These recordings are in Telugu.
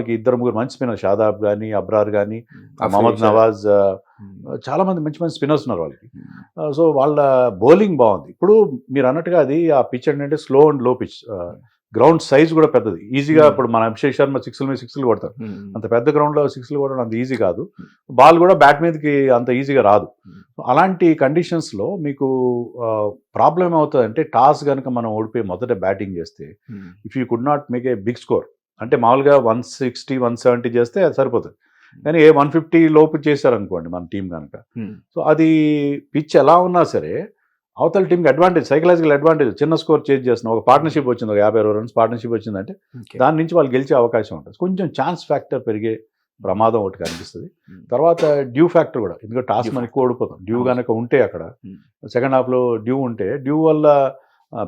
మనకి ఇద్దరు ముగ్గురు మంచి స్పిన్నర్ షాదాబ్ కానీ అబ్రార్ కానీ మహమ్మద్. నవాజ్ ఆ, చాలా మంది మంచి మంచి స్పిన్నర్స్ ఉన్నారు వాళ్ళకి. సో వాళ్ళ బౌలింగ్ బాగుంది. ఇప్పుడు మీరు అన్నట్టుగా అది ఆ పిచ్ ఏంటంటే స్లో అండ్లో పిచ్. గ్రౌండ్ సైజ్ కూడా పెద్దది. ఈజీగా Hmm. ఇప్పుడు మన అభిషేక్ శర్మ సిక్స్ల మీద సిక్స్లు కొడతారు. అంత పెద్ద గ్రౌండ్లో సిక్స్లు కొట్టడం అంత ఈజీ కాదు. బాల్ కూడా బ్యాట్ మీదకి అంత ఈజీగా రాదు. అలాంటి కండిషన్స్లో మీకు ప్రాబ్లం ఏమవుతుందంటే టాస్ కనుక మనం ఓడిపోయి మొదట బ్యాటింగ్ చేస్తే. If you could not make a big score అంటే మామూలుగా వన్ సిక్స్టీ వన్ సెవెంటీ చేస్తే అది సరిపోతుంది కానీ ఏ వన్ ఫిఫ్టీ లోపు చేశారనుకోండి మన టీం కనుక ఉమ్. సో అది పిచ్ ఎలా ఉన్నా సరే అవతల టీంకి అడ్వాంటేజ్ సైకలాజికల్ అడ్వాంటేజ్ చిన్న స్కోర్ చేంజ్ చేస్తున్నా ఒక పార్ట్నర్షిప్ వచ్చింది ఒక యాభై అరవై రన్స్ పార్ట్నర్షిప్ వచ్చిందంటే. దాని నుంచి వాళ్ళు గెలిచే అవకాశం ఉంటుంది కొంచెం ఛాన్స్ ఫ్యాక్టర్ పెరిగే ప్రమాదం ఒకటి కనిపిస్తుంది ఉమ్. తర్వాత డ్యూ ఫ్యాక్టర్ కూడా ఎందుకంటే టాస్ Due మనం ఎక్కువ ఓడిపోతాం డ్యూ. కనుక ఉంటే అక్కడ. సెకండ్ హాఫ్లో డ్యూ ఉంటే డ్యూ వల్ల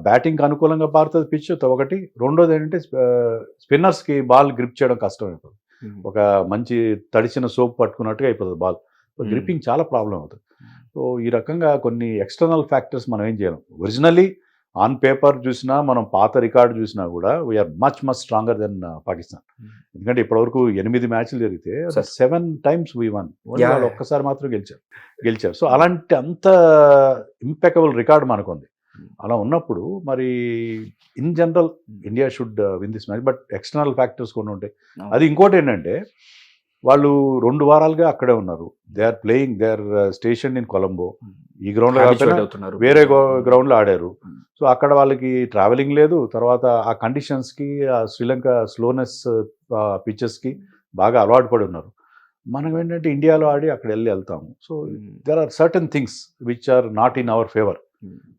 బ్యాటింగ్కి అనుకూలంగా పారుతుంది పిచ్ ఒకటి రెండోది ఏంటంటే స్పిన్నర్స్కి బాల్ గ్రిప్ చేయడం కష్టం అయిపోతుంది. ఒక మంచి తడిచిన సోప్ పట్టుకున్నట్టుగా అయిపోతుంది బాల్. గ్రిప్పింగ్ చాలా ప్రాబ్లం అవుతుంది సో ఈ రకంగా కొన్ని ఎక్స్టర్నల్ ఫ్యాక్టర్స్ మనం ఏం చేయలేం ఒరిజినల్లీ ఆన్ పేపర్ చూసినా మనం పాత రికార్డు చూసినా కూడా we are much much stronger than Pakistan. ఎందుకంటే ఇప్పటివరకు ఎనిమిది మ్యాచ్లు జరిగితే. Seven times we won. ఒక్కసారి మాత్రం గెలిచారు గెలిచారు సో అలాంటి అంత ఇంపెకబుల్ రికార్డ్ మనకుంది. అలా ఉన్నప్పుడు మరి in general India should win this match but external factors కొన్ని ఉంటాయి. అది ఇంకోటి ఏంటంటే వాళ్ళు రెండు వారాలుగా అక్కడే ఉన్నారు. They are playing they are station in Colombo ఈ గ్రౌండ్లో. వేరే గ్రౌండ్లో ఆడారు. Hmm. సో అక్కడ వాళ్ళకి ట్రావెలింగ్ లేదు. తర్వాత ఆ కండిషన్స్కి ఆ శ్రీలంక స్లోనెస్ పిచెస్కి బాగా అలవాటు పడి ఉన్నారు. మనం ఏంటంటే ఇండియాలో ఆడి అక్కడ వెళ్ళి వెళ్తాము. So. There are certain things which are not in our favour.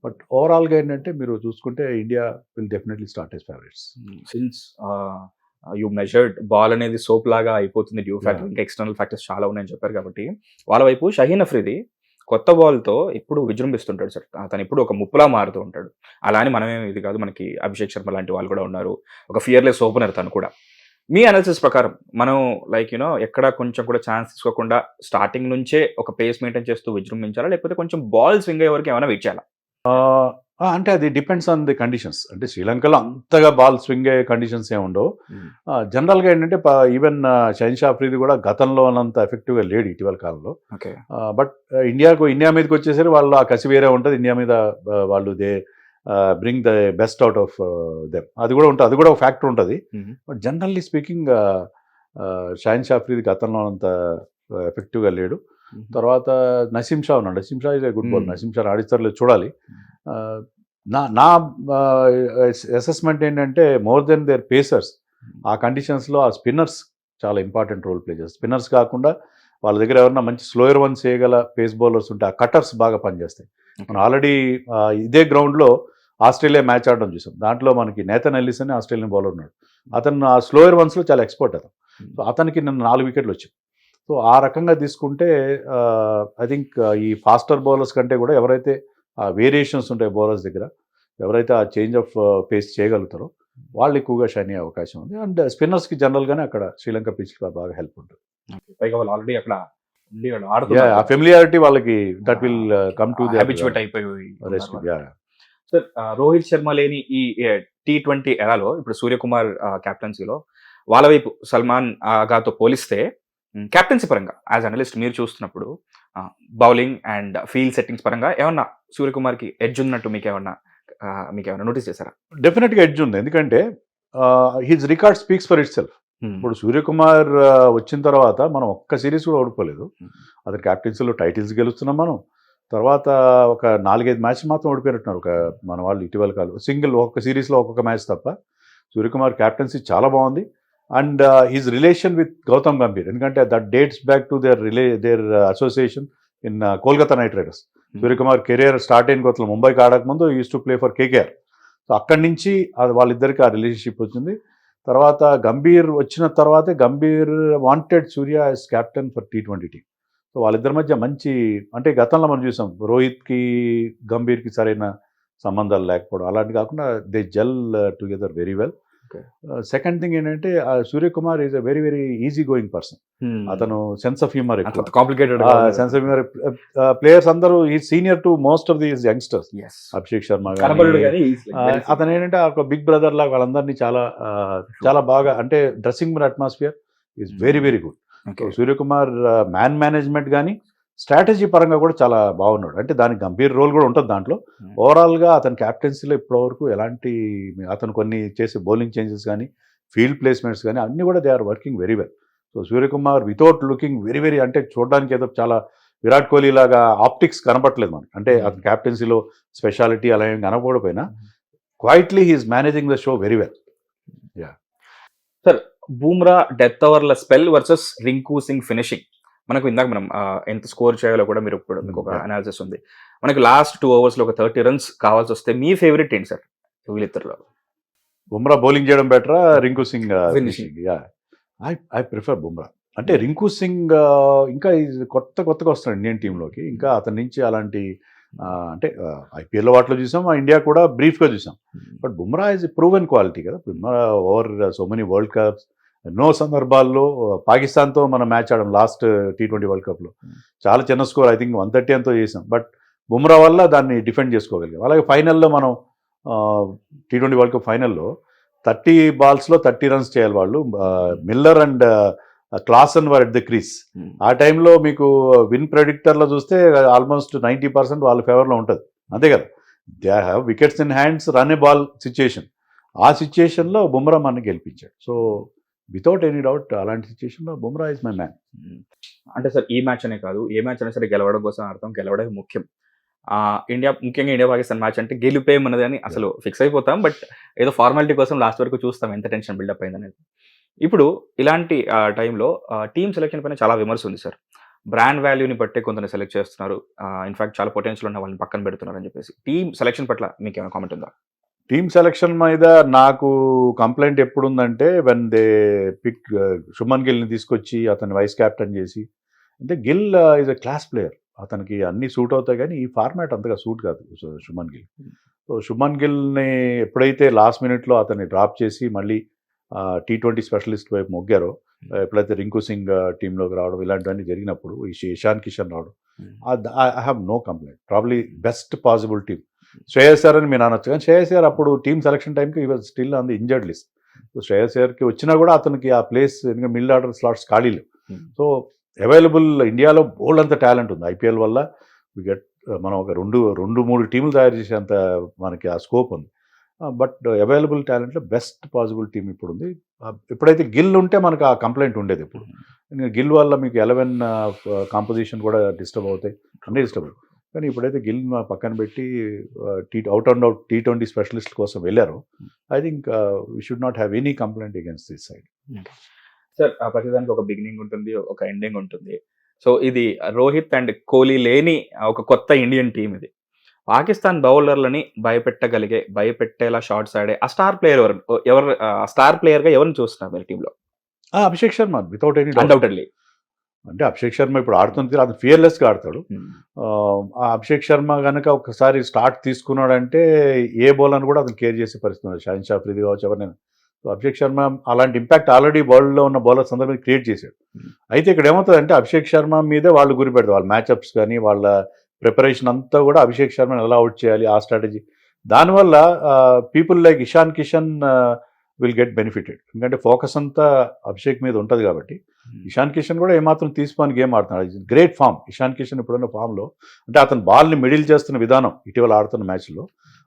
But ఓవరాల్గా ఏంటంటే మీరు చూసుకుంటే India will definitely start as favourites. Since you measured ball అనేది సోప్ లాగా అయిపోతుంది డ్యూ ఫ్యాక్టర్. ఇంకా ఎక్స్టర్నల్ ఫ్యాక్టర్స్ చాలా ఉన్నాయని చెప్పారు కాబట్టి వాళ్ళ వైపు షహీన్ అఫ్రీది కొత్త బాల్తో ఎప్పుడు విజృంభిస్తుంటాడు సార్. అతను ఎప్పుడు ఒక ముప్పులా మారుతూ ఉంటాడు. అలా అని మనమేం ఇది కాదు మనకి అభిషేక్ శర్మ లాంటి వాళ్ళు కూడా ఉన్నారు. ఒక ఫియర్లెస్ ఓపెనర్ తను కూడా. మీ అనాలిసిస్ ప్రకారం మనం లైక్ యూనో ఎక్కడ కొంచెం కూడా ఛాన్స్ తీసుకోకుండా స్టార్టింగ్ నుంచే ఒక పేస్ మెయింటైన్ చేస్తూ విజృంభించాలా? లేకపోతే కొంచెం బాల్ స్వింగ్ అయ్యే వరకు ఏమైనా వెయిట్ చేయాలా? అంటే అది డిపెండ్స్ ఆన్ ది కండిషన్స్ అంటే శ్రీలంకలో అంతగా బాల్ స్వింగ్ అయ్యే కండిషన్స్ ఏమి ఉండవు. జనరల్గా ఏంటంటే ఈవెన్ షైన్ షాఫ్రీది కూడా గతంలో ఉన్నంత ఎఫెక్టివ్గా లేడు ఇటీవల కాలంలో. బట్ ఇండియాకు ఇండియా మీదకి వచ్చేసరికి వాళ్ళు ఆ కసి వేరే ఉంటుంది. ఇండియా మీద వాళ్ళు they bring the best out of them అది కూడా ఉంటుంది అది కూడా ఒక ఫ్యాక్టర్ ఉంటుంది. But generally speaking Shaheen Afridi గతంలో అంత ఎఫెక్టివ్గా లేడు. తర్వాత నసీం షా ఉన్నాడు. Naseem Shah is good ball. Naseem Shah చూడాలి. నా నా అసెస్మెంట్ ఏంటంటే మోర్ దెన్ దేర్ పేసర్స్ ఆ కండిషన్స్లో ఆ స్పిన్నర్స్ చాలా ఇంపార్టెంట్ రోల్ ప్లే చేస్తారు. స్పిన్నర్స్ కాకుండా వాళ్ళ దగ్గర ఎవరన్నా మంచి స్లోయర్ వన్స్ చేయగల పేస్ బౌలర్స్ ఉంటే ఆ కటర్స్ బాగా పనిచేస్తాయి. మనం ఆల్రెడీ ఇదే గ్రౌండ్లో ఆస్ట్రేలియా మ్యాచ్ ఆడడం చూసాం. దాంట్లో మనకి నేతన్ ఎల్లిస్ అని ఆస్ట్రేలియన్ బౌలర్ ఉన్నాడు. అతను ఆ స్లోయర్ వన్స్లో చాలా ఎక్స్పర్ట్ అతను. సో అతనికి నిన్న నాలుగు వికెట్లు వచ్చాయి. సో ఆ రకంగా తీసుకుంటే ఐ థింక్ ఈ ఫాస్టర్ బౌలర్స్ కంటే కూడా ఎవరైతే ఆ వేరియేషన్స్ ఉంటాయి బౌలర్స్ దగ్గర ఎవరైతే ఆ చేంజ్ ఆఫ్ పేస్ చేయగలుగుతారో వాళ్ళు ఎక్కువగా షైన్ అయ్యే అవకాశం ఉంది. అండ్ స్పిన్నర్స్కి జనరల్గానే అక్కడ శ్రీలంక పిచ్ బాగా హెల్ప్ ఉంటుంది. పైగా వాళ్ళు ఆల్రెడీ అక్కడ ఫెమిలియారిటీ వాళ్ళకి that will come to habituate అయిపోయి. సార్ ఆ, రోహిత్ శర్మ లేని ఈ టీ ట్వంటీ ఎరాలో ఇప్పుడు సూర్యకుమార్ క్యాప్టెన్సీలో వాళ్ళ వైపు సల్మాన్ ఆగాతో పోలిస్తే క్యాప్టెన్సీ పరంగా యాజ్ అనలిస్ట్ మీరు చూస్తున్నప్పుడు బౌలింగ్ అండ్ ఫీల్డ్ సెట్టింగ్స్ పరంగా ఏమన్నా సూర్యకుమార్కి ఎడ్జ్ ఉన్నట్టు మీకు ఏమన్నా మీకు ఏమన్నా నోటీస్ చేశారా? డెఫినెట్గా ఎడ్జ్ ఉంది. ఎందుకంటే his record speaks for itself ఇప్పుడు సూర్యకుమార్ వచ్చిన తర్వాత మనం ఒక్క సిరీస్ కూడా ఓడిపోలేదు. అతని క్యాప్టెన్సీలో టైటిల్స్ గెలుస్తున్నాం మనం. తర్వాత ఒక నాలుగైదు మ్యాచ్ మాత్రం ఓడిపోయినట్టున్నారు. ఒక మన వాళ్ళు ఇటీవల కాలం సింగిల్ ఒక్కొక్క సిరీస్లో ఒక్కొక్క మ్యాచ్ తప్ప. సూర్యకుమార్ క్యాప్టెన్సీ చాలా బాగుంది. And his relation with Gautam Gambhir ఎందుకంటే that dates back to their relay their association in Kolkata Knight Riders Suryakumar career start అయిన కొత్తలో ముంబైకి ఆడకముందు used to play for KKR so అక్కడి నుంచి అది వాళ్ళిద్దరికి ఆ రిలేషన్షిప్ వచ్చింది. తర్వాత గంభీర్ వచ్చిన తర్వాతే Gambhir wanted Surya as captain for T twenty team so వాళ్ళిద్దరి మధ్య మంచి అంటే గతంలో మనం చూసాం రోహిత్కి గంభీర్కి సరైన సంబంధాలు లేకపోవడం. అలాంటి కాకుండా they gel together very well second thing ఏంటంటే Suryakumar is a very very easy going person. అతను sense of humour complicated sense of humour players అందరూ ఈ senior to most of these youngsters. Abhishek Sharma అతను ఏంటంటే ఒక బిగ్ బ్రదర్ లాగా వాళ్ళందరినీ చాలా చాలా బాగా అంటే dressing room atmosphere is very very good. Suryakumar man management కానీ స్ట్రాటజీ పరంగా కూడా చాలా బాగున్నాడు. అంటే దానికి గంభీర్ రోల్ కూడా ఉంటుంది దాంట్లో. Hmm. ఓవరాల్గా అతని క్యాప్టెన్సీలో ఇప్పటివరకు ఎలాంటి అతను కొన్ని చేసే బౌలింగ్ చేంజెస్ కానీ ఫీల్డ్ ప్లేస్మెంట్స్ కానీ అన్ని కూడా they are working very well. So Suryakumar without looking very very అంటే చూడడానికి ఏదో చాలా విరాట్ కోహ్లీ లాగా ఆప్టిక్స్ కనపట్లేదు మనకి. అంటే Hmm. అతని క్యాప్టెన్సీలో స్పెషాలిటీ అలా ఏం కనపడకపోయినా quietly he is managing the show very well Bumrah death ఓవర్ల spell versus Rinku Singh finishing మనకు ఇందాక మనం ఎంత స్కోర్ చేయాలో కూడా మీరు ఇప్పుడు మీకు ఒక. అనాలిసిస్ ఉంది. మనకి లాస్ట్ టూ అవర్స్లో ఒక థర్టీ రన్స్ కావాల్సి వస్తే మీ ఫేవరెట్ ఏంటి సార్ వీళ్ళిద్దరిలో. బుమ్రా బౌలింగ్ చేయడం బెటరా Rinku Singh. Finishing I I prefer Bumrah. అంటే రింకు సింగ్ ఆ, ఇంకా కొత్త కొత్తగా వస్తున్నాడు ఇండియన్ టీంలోకి ఇంకా అతని నుంచి అలాంటి ఆ, అంటే ఐపీఎల్ వాటిలో చూసాం ఆ ఇండియా కూడా బ్రీఫ్గా చూసాం. But Bumrah is proven quality కదా. Bumrah over so many world cups ఎన్నో సందర్భాల్లో పాకిస్తాన్తో మనం మ్యాచ్ ఆడడం లాస్ట్ టీ ట్వంటీ వరల్డ్ కప్లో. చాలా చిన్న score I think one thirty ఎంతో చేసాం. బట్ బుమ్రా వల్ల దాన్ని డిఫెండ్ చేసుకోగలిగాం. అలాగే ఫైనల్లో మనం టీ ట్వంటీ వరల్డ్ కప్ ఫైనల్లో థర్టీ బాల్స్లో థర్టీ రన్స్ చేయాలి వాళ్ళు. Miller and Klaasen were at the crease. ఆ టైంలో మీకు విన్ ప్రెడిక్టర్లో చూస్తే ఆల్మోస్ట్ నైంటీ పర్సెంట్ వాళ్ళ ఫేవర్లో ఉంటుంది. అంతే కదా? They have wickets in hands run a ball situation. ఆ సిచ్యుయేషన్లో బుమ్రా మనకి గెలిపించాడు. సో వితౌట్ ఎనీ డౌట్ అలాంటి సిచ్యుయేషన్లో బుమ్రా ఇస్ మై మ్యాన్ అంటే సార్ ఈ మ్యాచ్ అనే కాదు ఏ మ్యాచ్ అయినా సరే గెలవడం కోసం అర్థం గెలవడం ముఖ్యం. ఆ, ఇండియా ముఖ్యంగా ఇండియా పాకిస్తాన్ మ్యాచ్ అంటే గెలిపేయమన్నది అని అసలు ఫిక్స్ అయిపోతాం బట్ ఏదో ఫార్మాలిటీ కోసం లాస్ట్ వరకు చూస్తాం ఎంత టెన్షన్ బిల్డప్ అయింది అనేది ఇప్పుడు ఇలాంటి టైంలో టీమ్ సెలెక్షన్ పైన చాలా విమర్శ ఉంది సార్. బ్రాండ్ వాల్యూని బట్టే కొందరు సెలెక్ట్ చేస్తున్నారు. ఇన్ఫాక్ట్ చాలా పొటెన్షియల్ ఉన్న వాళ్ళని పక్కన పెడుతున్నారు అని చెప్పేసి. టీమ్ సెలెక్షన్ పట్ల మీకు ఏమైనా కామెంట్ ఉందా? టీమ్ సెలక్షన్ మీద నాకు కంప్లైంట్ ఎప్పుడు ఉందంటే వెన్ దే పిక్ శుభన్ గిల్ని తీసుకొచ్చి అతన్ని వైస్ కెప్టెన్ చేసి అంటే Gill is a class player అతనికి అన్ని సూట్ అవుతాయి కానీ ఈ ఫార్మాట్ అంతగా సూట్ కాదు శుభన్ గిల్ సో శుభన్ గిల్ని ఎప్పుడైతే లాస్ట్ మినిట్లో అతన్ని డ్రాప్ చేసి మళ్ళీ టీ ట్వంటీ స్పెషలిస్ట్ వైపు మొగ్గారో ఎప్పుడైతే రింకు సింగ్ టీంలోకి రావడం ఇలాంటివన్నీ జరిగినప్పుడు ఈ ఇషాన్ కిషన్ రావడం I have no complaint probably best possible team Shreyas అని మీరు అనొచ్చు కానీ శ్రేయస్ అప్పుడు టీమ్ సెలక్షన్ టైంకి ఈ was still on the injured list so Shreyas అయ్యర్కి వచ్చినా కూడా అతనికి ఆ ప్లేస్ ఎందుకంటే మిడిల్ ఆర్డర్ స్లాట్స్ ఖాళీ లేవు. Hmm. సో అవైలబుల్ ఇండియాలో బోల్డ్ అంత టాలెంట్ ఉంది. ఐపీఎల్ వల్ల వి గెట్ మనం ఒక రెండు రెండు మూడు టీములు తయారు చేసేంత మనకి ఆ స్కోప్ ఉంది. బట్ అవైలబుల్ టాలెంట్లో బెస్ట్ పాసిబుల్ టీం ఇప్పుడు ఉంది. ఎప్పుడైతే గిల్ ఉంటే మనకు ఆ కంప్లైంట్ ఉండేది ఇప్పుడు ఇంకా గిల్ వల్ల మీకు ఎలెవెన్ కాంపోజిషన్ కూడా డిస్టర్బ్ అవుతాయి. అన్నీ డిస్టర్బ్ అవుతాయి. కానీ ఇప్పుడైతే గిల్ మా పక్కన పెట్టి T out and out T twenty specialist కోసం వెళ్ళారు. I think we should not have any complaint against this side sir ఆ ప్రతిదానికి ఒక బిగినింగ్ ఉంటుంది ఒక ఎండింగ్ ఉంటుంది. సో ఇది రోహిత్ అండ్ కోహ్లీ లేని ఒక కొత్త ఇండియన్ టీం ఇది. పాకిస్తాన్ బౌలర్లని భయపెట్టగలిగే భయపెట్టేలా షార్ట్స్ ఆడే ఆ స్టార్ ప్లేయర్ ఎవరు ఎవరు ఆ స్టార్ ప్లేయర్గా ఎవరిని చూస్తున్నారు మీరు టీంలో Abhishek Sharma without any doubt undoubtedly అంటే అభిషేక్ శర్మ ఇప్పుడు ఆడుతుంది అతను ఫియర్లెస్గా ఆడతాడు. ఆ, ఆ అభిషేక్ శర్మ కనుక ఒకసారి స్టార్ట్ తీసుకున్నాడంటే ఏ బౌలర్ కూడా అతను కేర్ చేసే పరిస్థితి ఉంది షాహిన్ షా ఫ్రీది కావచ్చు ఎవరినైనా. సో అభిషేక్ శర్మ అలాంటి ఇంపాక్ట్ ఆల్రెడీ వరల్డ్లో ఉన్న బౌలర్స్ అందరి మీద క్రియేట్ చేశాడు. Hmm. అయితే ఇక్కడ ఏమవుతుందంటే అభిషేక్ శర్మ మీదే వాళ్ళు గురి పెడతారు వాళ్ళ మ్యాచ్అప్స్ కానీ వాళ్ళ ప్రిపరేషన్ అంతా కూడా అభిషేక్ శర్మని ఎలా అవుట్ చేయాలి ఆ స్ట్రాటజీ దానివల్ల people like Ishan Kishan will get benefited. ఎందుకంటే ఫోకస్ అంతా అభిషేక్ మీద ఉంటుంది కాబట్టి. ఇషాన్ కిషన్ కూడా ఏమాత్రం తీసుకొని గేమ్ ఆడుతున్నాడు. గ్రేట్ ఫామ్ ఇషాన్ కిషన్ ఇప్పుడున్న ఫామ్లో అంటే అతను బాల్ని మిడిల్ చేస్తున్న విధానం ఇటీవల ఆడుతున్న మ్యాచ్లో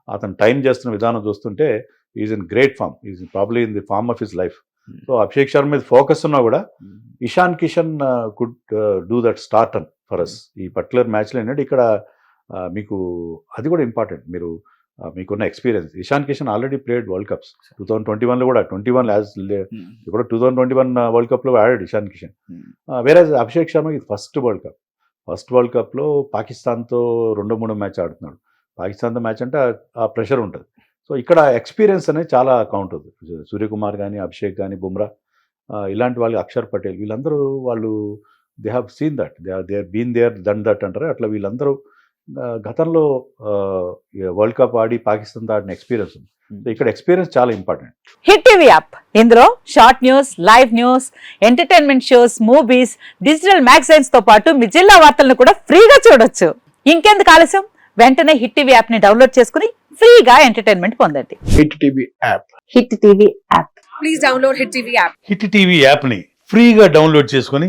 అతను టైం చేస్తున్న విధానం చూస్తుంటే is in great form is probably in the form of his life so Abhishek Sharma మీద ఫోకస్ ఉన్నా కూడా Ishan Kishan could do that start on for us ఈ పర్టికులర్ మ్యాచ్లో ఏంటంటే ఇక్కడ uh, మీకు అది కూడా ఇంపార్టెంట్ మీరు మీకున్న experience Ishan Kishan already played world cups two thousand twenty వన్లో కూడా ట్వంటీ వన్ యాజ్ ఇప్పుడు two thousand twenty one world కప్లో ఆడాడు ఇషాన్ కిషన్. వేరే అభిషేక్ శర్మ ఇది first world cup first world కప్లో పాకిస్తాన్తో రెండో మూడో మ్యాచ్ ఆడుతున్నాడు. పాకిస్తాన్తో మ్యాచ్ అంటే ఆ- ప్రెషర్ ఉంటుంది. సో ఇక్కడ ఎక్స్పీరియన్స్ అనేది చాలా కౌంట్ అవుతుంది. సూర్యకుమార్ కానీ అభిషేక్ కానీ బుమ్రా ఇలాంటి వాళ్ళు అక్షర్ పటేల్ వీళ్ళందరూ వాళ్ళు they have seen that they they been there done that అంటారు. అట్లా వీళ్ళందరూ గతంలో వరల్డ్ కప్ ఆడి పాకిస్తాన్తో ఆడిన ఎక్స్పీరియన్స్ ఉంది. సో ఇక్కడ ఎక్స్పీరియన్స్ చాలా ఇంపార్టెంట్ హిట్ టీవీ యాప్ ఇందులో short news live news entertainment shows movies digital మ్యాగజైన్స్తో పాటు మీ జిల్లా వార్తలను కూడా ఫ్రీగా చూడొచ్చు. ఇంకెందుకు ఆలస్యం? వెంటనే హిట్ టీవీ యాప్ని డౌన్లోడ్ చేసుకుని ఫ్రీగా ఎంటర్టైన్మెంట్ పొందండి. Hit TV app hit TV app please download Hit TV app. Hit TV యాప్ని ఫ్రీగా డౌన్లోడ్ చేసుకొని